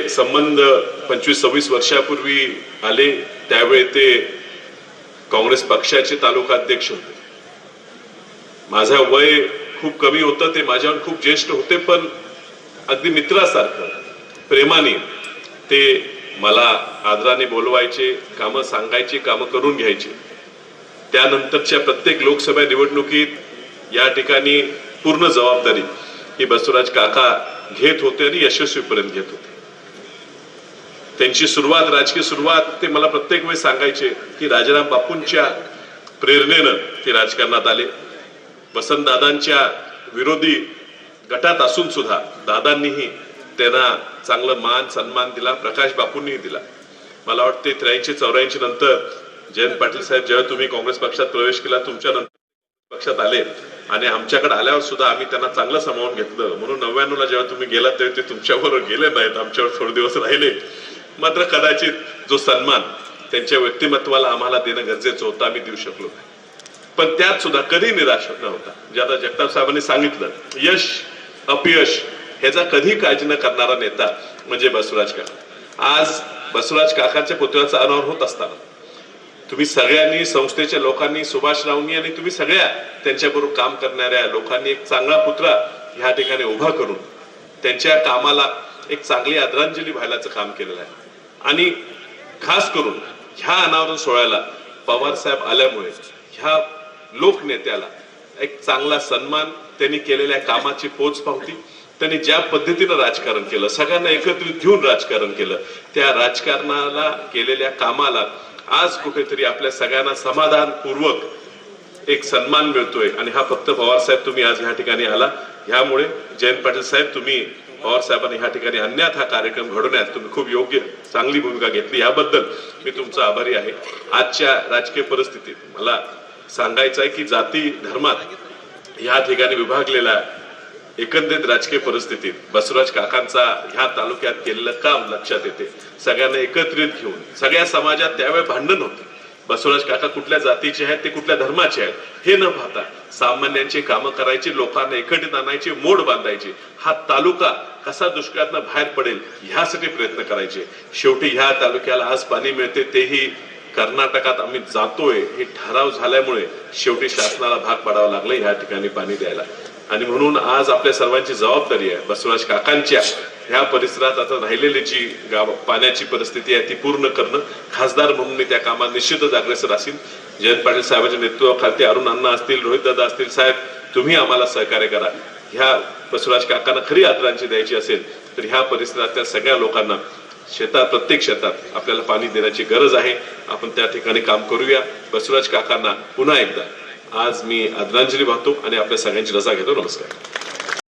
संबंध पंचवीस सव्वीस वर्षापूर्वी आले त्यावेळी ते काँग्रेस पक्षाचे तालुका अध्यक्ष होते. माझं वय खूप कमी होतं ते माझ्यावर खूप ज्येष्ठ होते पण अगदी मित्रासारखं प्रेमाने ते मला आदराने बोलवायचे कामं सांगायचे कामं करून घ्यायचे. त्यानंतरच्या प्रत्येक लोकसभा निवडणुकीत या ठिकाणी पूर्ण जबाबदारी ही बसवराज काका घेत होते आणि यशस्वीपर्यंत घेत होते. त्यांची सुरुवात राजकीय सुरुवात ते मला प्रत्येक वेळेस सांगायचे की राजाराम बापूंच्या प्रेरणेनं ते राजकारणात आले. वसंतदादांच्या विरोधी गटात असून सुद्धा दादांनीही त्यांना चांगलं मान सन्मान दिला प्रकाश बापूंनीही दिला. मला वाटते त्र्याऐंशी चौऱ्याऐंशी नंतर जयंत पाटील साहेब जेव्हा तुम्ही काँग्रेस पक्षात प्रवेश केला तुमच्या नंतर पक्षात आले आणि आमच्याकडे आल्यावर सुद्धा आम्ही त्यांना चांगलं सामावून घेतलं. म्हणून नव्याण्णवला जेव्हा तुम्ही गेलात तेव्हा ते तुमच्याबरोबर गेले नाहीत आमच्यावर थोडे दिवस राहिले. मात्र कदाचित जो सन्मान त्यांच्या व्यक्तिमत्वाला आम्हाला देणं गरजेचं होतं आम्ही देऊ शकलो नाही. पण त्यात सुद्धा कधी निराश न होता. म्हणजे आता जगताप साहेबांनी सांगितलं यश अपयश ह्याचा कधी काळजी न करणारा नेता म्हणजे बसवराज काका. आज बसवराज काकाच्या पुतळ्याचा अनावर होत असताना तुम्ही सगळ्यांनी संस्थेच्या लोकांनी सुभाष रावनी आणि तुम्ही सगळ्या त्यांच्याबरोबर काम करणाऱ्या लोकांनी एक चांगला पुतळा ह्या ठिकाणी उभा करून त्यांच्या कामाला एक चांगली आदरांजली व्हायलाचं काम केलेलं आहे. आणि खास करून ह्या अनावरण सोहळ्याला पवार साहेब आल्यामुळे ह्या लोकनेत्याला एक चांगला सन्मान त्यांनी केलेल्या कामाची पोच पावती. त्यांनी ज्या पद्धतीनं राजकारण केलं सगळ्यांना एकत्रित घेऊन राजकारण केलं त्या राजकारणाला केलेल्या कामाला आज कुठेतरी आपल्या सगळ्यांना समाधानपूर्वक एक सन्मान मिळतोय. आणि हा फक्त पवार साहेब तुम्ही आज ह्या ठिकाणी आला. ह्यामुळे जयंत पाटील साहेब तुम्ही पवार साहेबांनी ह्या ठिकाणी आणण्यात हा कार्यक्रम घडवण्यात तुम्ही खूप योग्य चांगली भूमिका घेतली. याबद्दल मी तुमचा आभारी आहे. आजच्या राजकीय परिस्थितीत मला सांगायचं आहे की जाती धर्मात ह्या ठिकाणी विभागलेला एकंदरीत राजकीय परिस्थितीत बसवराज काकांचा ह्या तालुक्यात केलेलं काम लक्षात येते. सगळ्यांना एकत्रित घेऊन सगळ्या समाजात त्यावेळी भांडण होते. बसवराज काका कुठल्या जातीचे आहेत ते कुठल्या धर्माचे आहेत हे न पाहता सामान्यांची कामं करायची लोकांना एकत्रित आणायची मोड बांधायची. हा तालुका कसा दुष्काळातनं बाहेर पडेल ह्यासाठी प्रयत्न करायचे. शेवटी ह्या तालुक्याला आज पाणी मिळते तेही कर्नाटकात आम्ही जातोय हे ठराव झाल्यामुळे शेवटी शासनाला भाग पाडावा लागला ह्या ठिकाणी पाणी द्यायला. आणि म्हणून आज आपल्या सर्वांची जबाबदारी आहे बसवराज काकांच्या ह्या परिसरात आता राहिलेली जी गाव पाण्याची परिस्थिती आहे ती पूर्ण करणं खासदार म्हणून मी त्या कामात निश्चितच अग्रेसर असेल जयंत पाटील साहेबांच्या नेतृत्वाखालती अरुण अण्णा असतील रोहित दादा असतील साहेब तुम्ही आम्हाला सहकार्य करा. ह्या बसवराज काकांना खरी आदरांची द्यायची असेल तर ह्या परिसरातल्या सगळ्या लोकांना शेतात प्रत्येक शेतात आपल्याला पाणी देण्याची गरज आहे. आपण त्या ठिकाणी काम करूया. बसवराज काकांना पुन्हा एकदा आज मी आदरांजली वाहतो आणि आपल्या सगळ्यांची रजा घेतो. नमस्कार.